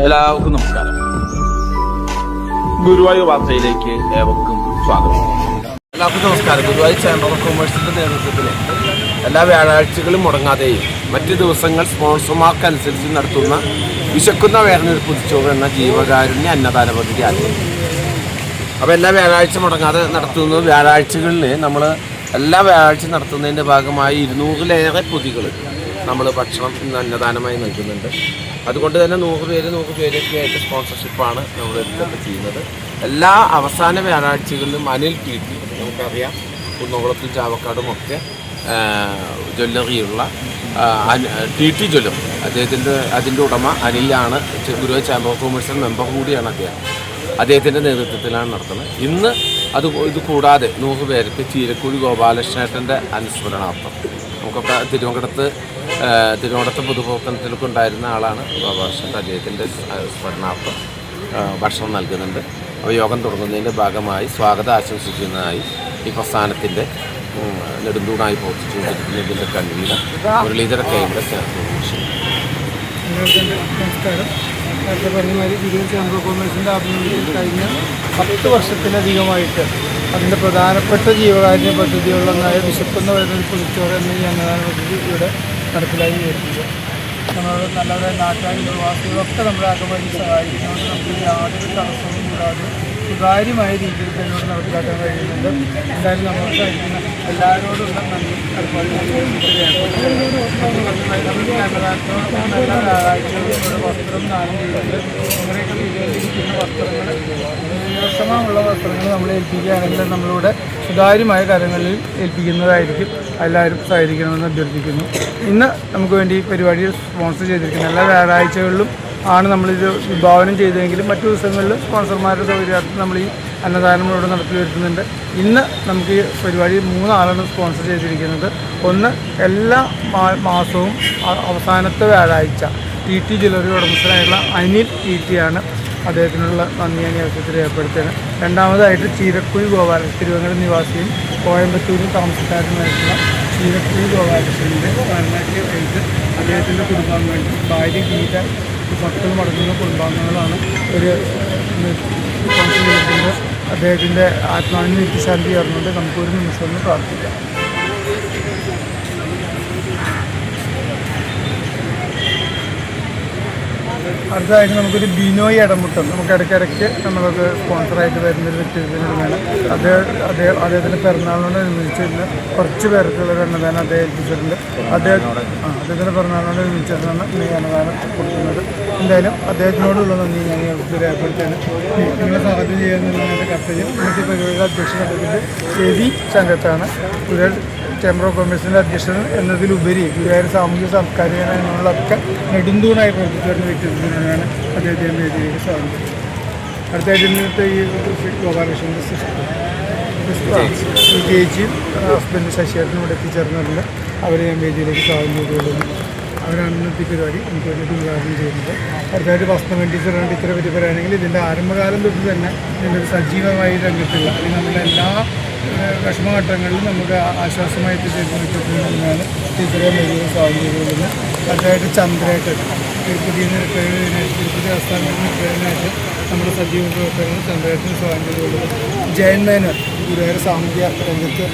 എല്ലാവർക്കും നമസ്കാരം. ഗുരുവായൂർ വാർത്തയിലേക്ക് ഏവർക്കും സ്വാഗതം. എല്ലാവർക്കും നമസ്കാരം. ഗുരുവായൂർ ചേംബർ ഓഫ് കൊമേഴ്സിന്റെ നേതൃത്വത്തിൽ എല്ലാ വ്യാഴാഴ്ചകളും മുടങ്ങാതെയും മറ്റ് ദിവസങ്ങൾ സ്പോൺസർമാർക്കനുസരിച്ച് നടത്തുന്ന വിശക്കുന്ന വേദനയിൽ പുതിച്ചോറ് എന്ന ജീവകാരുണ്യ അന്നദാന പദ്ധതി ആദ്യം. അപ്പോൾ എല്ലാ വ്യാഴാഴ്ച മുടങ്ങാതെ നടത്തുന്ന വ്യാഴാഴ്ചകളിൽ നമ്മൾ എല്ലാ വ്യാഴാഴ്ച നടത്തുന്നതിന്റെ ഭാഗമായി ഇരുന്നൂറിലേറെ പൊതികൾ നമ്മൾ ഭക്ഷണം ഇന്ന് അന്നദാനമായി നൽകുന്നുണ്ട്. അതുകൊണ്ട് തന്നെ നൂറ് പേര് നൂറ് പേരൊക്കെ ആയിട്ട് സ്പോൺസർഷിപ്പാണ് നമ്മൾ ഇതൊക്കെ ചെയ്യുന്നത്. എല്ലാ അവസാന വ്യാഴാഴ്ചകളിലും അനിൽ ടി ടി നമുക്കറിയാം കുന്നംകുളത്തും ചാവക്കാടും ഒക്കെ ജ്വല്ലറിയുള്ള ടി ടി ജ്വല്ലറി അദ്ദേഹത്തിന്റെ അതിന്റെ ഉടമ അനിലാണ് ഗുരുവ ചാമ്പർ ഓഫ് കൊമേഴ്സിൽ മെമ്പർ കൂടിയാണ് അദ്ദേഹം. അദ്ദേഹത്തിന്റെ നേതൃത്വത്തിലാണ് നടത്തുന്നത്. ഇന്ന് അത് ഇത് കൂടാതെ നൂറ് പേർക്ക് ചീരക്കുഴി ഗോപാലകൃഷ്ണേട്ടന്റെ അനുസ്മരണാർത്ഥം. നമുക്കൊക്കെ തിരുവനന്തപുരത്ത് തിരുവനന്തപുരത്ത് പൊതുപ്രവർത്തനത്തിലൊക്കെ ഉണ്ടായിരുന്ന ആളാണ് ഗോപാലകൃഷ്ണൻ അദ്ദേഹത്തിന്റെ സ്മരണാർത്ഥം ഭക്ഷണം നൽകുന്നുണ്ട്. അപ്പോൾ യോഗം തുടങ്ങുന്നതിന്റെ ഭാഗമായി സ്വാഗതം ആശംസിക്കുന്നതായി ഈ പ്രസ്ഥാനത്തിന്റെ നെടുന്തൂണായി പ്രവർത്തിച്ചുകൊണ്ടിരിക്കുന്ന ഇതിന്റെ കൺവീനർ മുരളീധര കൈയുടെ സ്നേഹം എല്ലാവർക്കും നമസ്കാരം. നേരത്തെ പറഞ്ഞ മാതിരി തിരൂർ ചേംബർ കൊമേഴ്സിന്റെ ആഭിമുഖ്യത്തിൽ കഴിഞ്ഞ പത്ത് വർഷത്തിലധികമായിട്ട് അതിന്റെ പ്രധാനപ്പെട്ട ജീവകാരുണ്യ പദ്ധതികളൊന്നായ വിശക്കുന്ന വരുന്നൊരു പുളിച്ചോറ് എന്ന ഈ അന്നദാന പദ്ധതി ഇവിടെ നടപ്പിലാക്കി വരുന്നത് നമ്മൾ നല്ലവരെ നാട്ടുകാരും പ്രവാസികളൊക്കെ നമ്മുടെ അകമതി സഹായിക്കുന്നതുകൊണ്ട് നമുക്ക് യാതൊരു തടസ്സവും കൂടാതെ സുതാര്യമായ രീതിയിൽ തന്നെ നടപ്പിലാക്കാൻ കഴിയുന്നുണ്ട്. എന്തായാലും നമ്മൾ കഴിക്കുന്ന എല്ലാവരോടുള്ള വസ്ത്രം ദാനം ചെയ്തിട്ട് അങ്ങനെയൊക്കെ വസ്ത്രങ്ങൾ വസ്ത്രങ്ങൾ നമ്മൾ ഏൽപ്പിക്കുകയാണെങ്കിൽ നമ്മളിവിടെ സുതാര്യമായ കാര്യങ്ങളിൽ ഏൽപ്പിക്കുന്നതായിരിക്കും. എല്ലാവരും സഹകരിക്കണമെന്ന് അഭ്യർത്ഥിക്കുന്നു. ഇന്ന് നമുക്ക് വേണ്ടി ഈ പരിപാടി സ്പോൺസർ ചെയ്തിരിക്കുന്ന എല്ലാ വ്യാഴാഴ്ചകളിലും ആണ് നമ്മളിത് വിഭാവനം ചെയ്തതെങ്കിലും മറ്റു ദിവസങ്ങളിൽ സ്പോൺസർമാരുടെ സൗകര്യാർത്ഥം നമ്മൾ ഈ അന്നദാനം ഇവിടെ നടത്തി വരുത്തുന്നുണ്ട്. ഇന്ന് നമുക്ക് ഈ പരിപാടി മൂന്നാളാണ് സ്പോൺസർ ചെയ്തിരിക്കുന്നത്. ഒന്ന് എല്ലാ മാസവും അവസാനത്തെ വ്യാഴാഴ്ച ടി ടി ജ്വല്ലറി ഉടമസ്ഥനായിട്ടുള്ള അനിൽ ടി ടി ആണ് അദ്ദേഹത്തിനുള്ള നന്ദി ഞാൻ അവസരത്തിൽ രേഖപ്പെടുത്തുകയാണ് രണ്ടാമതായിട്ട് ചീരക്കുഴി ഗോപാലൻ തിരുവനന്തപുരം നിവാസിയും കോയമ്പത്തൂരും താമസക്കാരനുമായിട്ടുള്ള ചീരക്കുഴി ഗോപാലകൃഷ്ണന്റെ വയനാട്ടിലെ വൈകിട്ട് അദ്ദേഹത്തിന്റെ കുടുംബാംഗങ്ങൾ ഭാര്യ ഗീത മക്കൾ മടങ്ങുന്ന കുടുംബാംഗങ്ങളാണ് ഒരു ചെയ്തിട്ടുണ്ട് അദ്ദേഹത്തിന്റെ ആത്മാവിന് നിത്യശാന്തി ചേർന്നുകൊണ്ട് നമുക്കൊരു നിമിഷം ഒന്ന് പ്രാർത്ഥിക്കാം. അടുത്തതായിട്ട് നമുക്കൊരു ബിനോയ് ഇടമുട്ടം നമുക്ക് ഇടയ്ക്കിടയ്ക്ക് നമ്മളത് സ്പോൺസറായിട്ട് വരുന്നൊരു വ്യക്തിയാണ് അദ്ദേഹം അദ്ദേഹം അദ്ദേഹത്തിന്റെ പിറന്നാളിനോടനുബന്ധിച്ച് ഇന്ന് കുറച്ച് പേർക്കുള്ള ഒരു അന്നദാനം അദ്ദേഹം ഏൽപ്പിച്ചിട്ടുണ്ട്. അദ്ദേഹം അദ്ദേഹത്തിന്റെ പിറന്നാളിനോടനുബന്ധിച്ചിട്ടാണ് ഇന്ന് ഈ അന്നദാനം കൊടുക്കുന്നത് എന്തായാലും അദ്ദേഹത്തിനോടുള്ള നന്ദി ഈ രേഖപ്പെടുത്തുകയാണ് നിങ്ങളെ സഹായം ചെയ്യുന്നതിന് എന്റെ കർത്തവ്യം. ഇന്നത്തെ പരിപാടിയുടെ എ വി ചങ്കത്താണ് ഗുരുവായൂർ ചേംബർ ഓഫ് കൊമേഴ്സിന്റെ അധ്യക്ഷൻ എന്നതിലുപരി ഗുരുവായൂർ സാമൂഹ്യ സാംസ്കാരിക നയങ്ങളൊക്കെ നെടുന്തൂണായി പ്രവർത്തിച്ചു വരുന്ന വ്യക്തിത്വത്തിനാണ് അദ്ദേഹത്തെ വേദിയിലേക്ക് സ്വാഗതം. അടുത്തായിട്ട് ഇന്നത്തെ ഈ ഗോപാലകൃഷ്ണന്റെ വിജയിച്ചും ഹസ്ബൻഡ് ശശിയേട്ടനും ഇവിടെ എത്തിച്ചേർന്നിട്ടുണ്ട്. അവരെ ഞാൻ വേദിയിലേക്ക് സ്വാഗതം ചെയ്തുകൊള്ളുന്നു. അവരാണ് ഇന്നത്തെ പരിപാടി. എനിക്ക് വേണ്ടിയിട്ട് ഉദ്ഘാടനം ചെയ്യുന്നത്. അടുത്തായിട്ട് വസ്ത്രം ടീച്ചറാണ് ടീച്ചറെ പറ്റി പറയുകയാണെങ്കിൽ ഇതിന്റെ ആരംഭകാലം തൊട്ട് തന്നെ ഇതിന്റെ സജീവമായി രംഗത്തുള്ള അല്ലെങ്കിൽ നമ്മുടെ എല്ലാ വിഷമഘട്ടങ്ങളിലും നമുക്ക് ആശ്വാസമായി തീർന്നിട്ടുണ്ടെന്നാണ് ടീച്ചറെ സ്വാഗതം ചെയ്തുകൊള്ളുന്നത് അടുത്തായിട്ട് ചന്ദ്രേട്ടൻ. തിരുപ്പതിയിൽ നിന്ന് തിരുപ്പതി ആസ്ഥാനത്ത് റിട്ടയർഡിനായിട്ട് നമ്മുടെ സജീവ പ്രവർത്തനങ്ങൾ ചന്ദ്രേട്ടന് ചെയ്തുകൊള്ളുന്നത് ജയൻ മേനോൻ. ഗുരുവായൂർ സാമൂഹ്യ രംഗത്ത്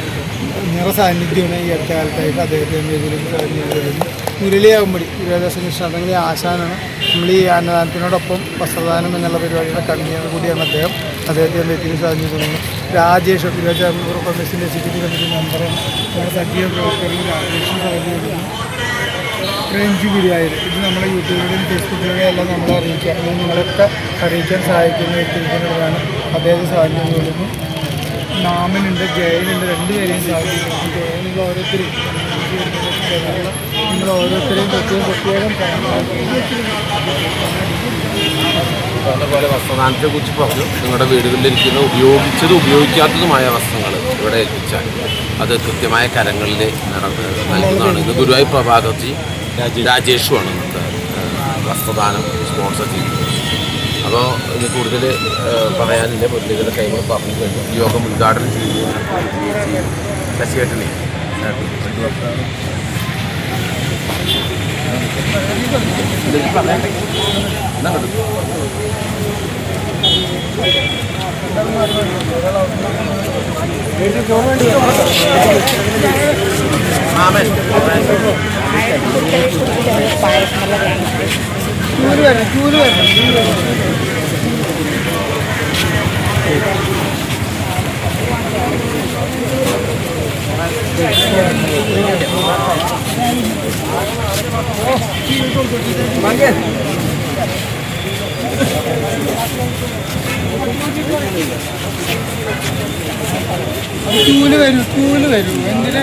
നിറ സാന്നിധ്യമാണ് ഈ അടുത്ത കാലത്തായിട്ട് അദ്ദേഹത്തിന്റെ വേദിയിലേക്ക് മുരളിയാകുമ്പോൾ ആകുമ്പടി ഗുരുവായൂർ ആശാനാണ്. നമ്മൾ ഈ അന്നദാനത്തിനോടൊപ്പം വസ്ത്രദാനം എന്നുള്ള പരിപാടിയുടെ കൺവീനർ കൂടിയാണ് അദ്ദേഹം. അദ്ദേഹത്തിന്റെ വ്യക്തി സാധിച്ചിരുന്നത് രാജേഷ് ഗുരുവായൂർ കോൺഗ്രസിന്റെ എക്സിക്യൂട്ടീവ് കമ്മിറ്റി മെമ്പറും സജീവ പ്രവർത്തകരും രാജേഷും ഫ്രഞ്ച് ഗുരുവായൂർ ഇത് നമ്മുടെ യൂട്യൂബിലും ഫേസ്ബുക്കിലൂടെ എല്ലാം നമ്മളെ അറിയിക്കുക. ഇത് നിങ്ങളൊക്കെ അറിയിക്കാൻ സഹായിക്കുന്ന വ്യക്തികളാണ് അദ്ദേഹത്തെ സാധ്യത കൊള്ളുന്നു മാമനുണ്ട് ജയനുണ്ട് രണ്ട് പേരെയും ജയനുള്ള ഓരോരുത്തരും നിങ്ങൾ ഓരോരുത്തരെയും പ്രത്യേകം പ്രത്യേകം അതുപോലെ വസ്ത്രദാനത്തെ കുറിച്ച് പറഞ്ഞു. നിങ്ങളുടെ വീടുകളിലിരിക്കുന്ന ഉപയോഗിച്ചതും ഉപയോഗിക്കാത്തതുമായ വസ്ത്രങ്ങൾ ഇവിടെ ഏൽപ്പിച്ചാൽ അത് കൃത്യമായ കരങ്ങളിൽ നൽകുന്നതാണ്. ഇത് ഗുരുവായൂർ പ്രഭാകർജി രാജേഷുമാണ് ഇന്നത്തെ വസ്ത്രദാനം സ്പോൺസർ ചെയ്യുന്നത് അപ്പോൾ ഇത് കൂടുതൽ പറയാനില്ല. മുരളീധര കൈകൾ പറഞ്ഞു കഴിഞ്ഞു. യോഗം ഉദ്ഘാടനം ചെയ്തു. ശശിയേട്ടനെ ചൂര് വരണം ചൂര് വരണം ചൂൽ വരൂ സ്കൂൾ വരൂ. എന്തിനാ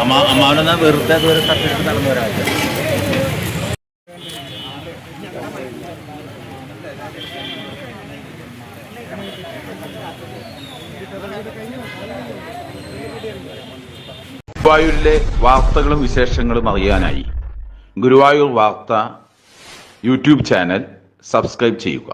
അമ്മ അമ്മാവനെന്നാ വെറുതെ അതുവരെ തട്ടിട്ട് നടന്നു വരാം ഗുരുവായൂരിലെ വാർത്തകളും വിശേഷങ്ങളും അറിയാനായി ഗുരുവായൂർ വാർത്ത യൂട്യൂബ് ചാനൽ സബ്സ്ക്രൈബ് ചെയ്യുക.